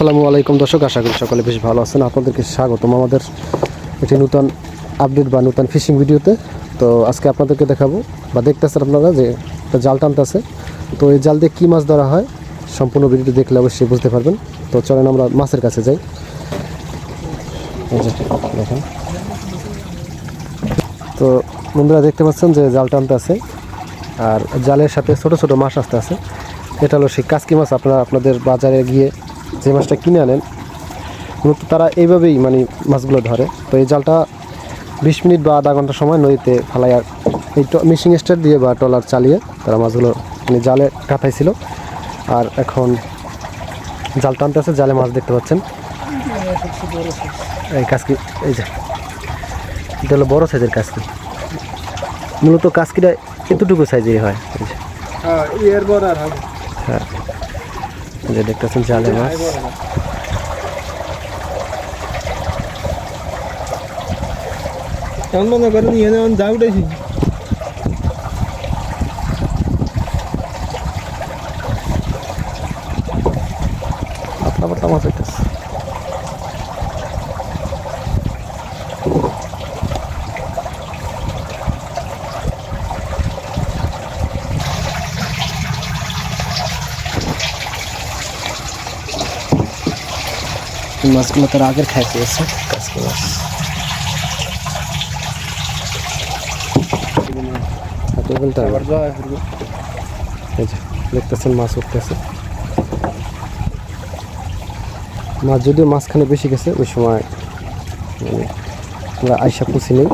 আসসালামু আলাইকুম। দর্শক, আশা করি সকলে বেশ ভালো আছেন। আপনাদেরকে স্বাগতম আমাদের একটি নতুন আপডেট বা নতুন ফিশিং ভিডিওতে। তো আজকে আপনাদেরকে দেখাবো বা দেখতেছেন আপনারা যে একটা জাল টানতেছে। তো এই জাল দিয়ে কী মাছ ধরা হয় সম্পূর্ণ ভিডিওটি দেখলে অবশ্যই বুঝতে পারবেন। তো চলেন আমরা মাছের কাছে যাই। দেখেন। তো বন্ধুরা দেখতে পাচ্ছেন যে জাল টানতে আছে আর জালের সাথে ছোট ছোট মাছ আসতে আছে এটা হলো সেই কাসকি মাছ। আপনারা আপনাদের বাজারে গিয়ে যে মাছটা কিনে আনেন মূলত তারা এইভাবেই মানে মাছগুলো ধরে। তো এই জালটা বিশ মিনিট বা আধা ঘণ্টা সময় নদীতে ফালাই আর এই মিশিং স্টার দিয়ে বা ট্রলার চালিয়ে তারা মাছগুলো মানে জালে কাটাইছিল। আর এখন জাল টানতে আছে জালে মাছ দেখতে পাচ্ছেন। এই কাসকি এই যে এটা হলো বড় সাইজের কাসকি মূলত কাসকিটা এতটুকু সাইজেরই হয়। হ্যাঁ এর বড় আর হবে হ্যাঁ এই যে দেখতেছেন জালে মাছ। কেমন মনে করেন ইয়ে যেমন যা উঠেছি। পাতলা পাতলা মাছ হইতেছে। মাছগুলো তার আগের খাই পেয়েছে কাজকে দেখতেছেন মাছ উঠতেছে। মাছ যদিও মাঝখানে বেশি গেছে, ওই সময় মানে আমরা আইসা পুষি নেই।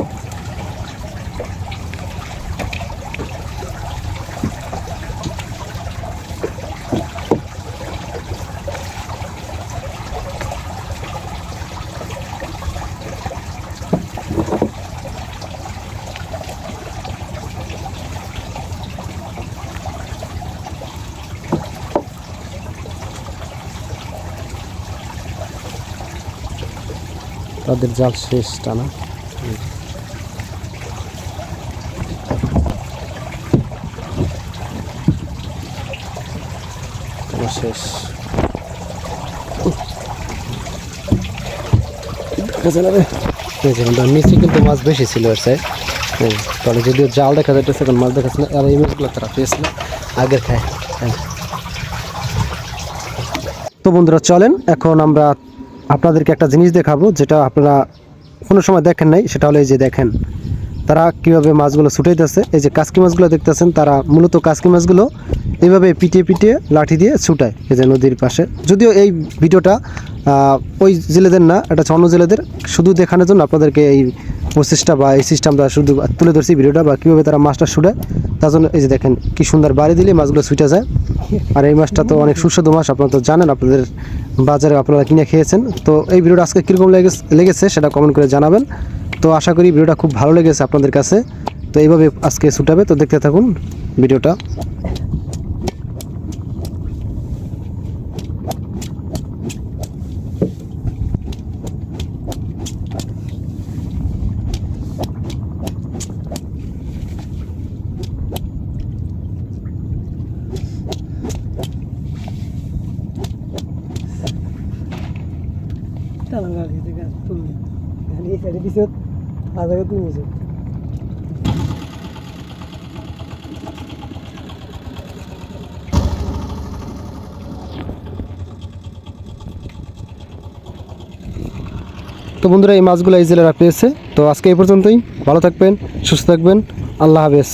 তাদের জাল শেষ টানা। শেষ। নিচে কিন্তু মাছ বেশি ছিল এর সাইড। তাহলে যদিও জাল দেখা যাইতেছে এখন মাছ দেখাচ্ছে না আর এই মাছগুলো তারা পেয়েছিল আগের খায় এই যে। তো বন্ধুরা চলেন এখন আমরা আপনাদেরকে একটা জিনিস দেখাবো, যেটা আপনারা কোনো সময় দেখেন নাই, সেটা হলো এই যে দেখেন, তারা কীভাবে মাছগুলো ছুটাইতেছে। এই যে কাসকি মাছগুলো দেখতেছেন, তারা মূলত কাসকি মাছগুলো এইভাবে পিটিয়ে পিটিয়ে লাঠি দিয়ে ছুটায় এই যে নদীর পাশে। যদিও এই ভিডিওটা ওই জেলেদের না, এটা হচ্ছে অন্য জেলেদের। শুধু দেখানোর জন্য আপনাদেরকে এই প্রসেসটা বা এই সিস্টেমটা শুধু তুলে ধরছি ভিডিওটা বা কীভাবে তারা মাছটা ছুটায় তার জন্য এই যে দেখেন কি সুন্দর বাড়ি দিলে মাছগুলো ছুটে যায়। আর এই মাছটা তো অনেক সুস্বাদু মাছ, আপনারা তো জানেন, আপনাদের বাজারে আপনারা কিনে খেয়েছেন। তো এই ভিডিওটা আজকে কীরকম লেগেছে সেটা কমেন্ট করে জানাবেন। তো আশা করি ভিডিওটা খুব ভালো লেগেছে আপনাদের কাছে। তো এইভাবে আজকে ছুটাবে, তো দেখতে থাকুন ভিডিওটা। খেতে গাছ তুমি এই পিছত তো বন্ধুরা, এই মাছগুলো এই জেলেরা পেয়েছে তো আজকে এই পর্যন্তই। ভালো থাকবেন, সুস্থ থাকবেন। আল্লাহ হাফেজ।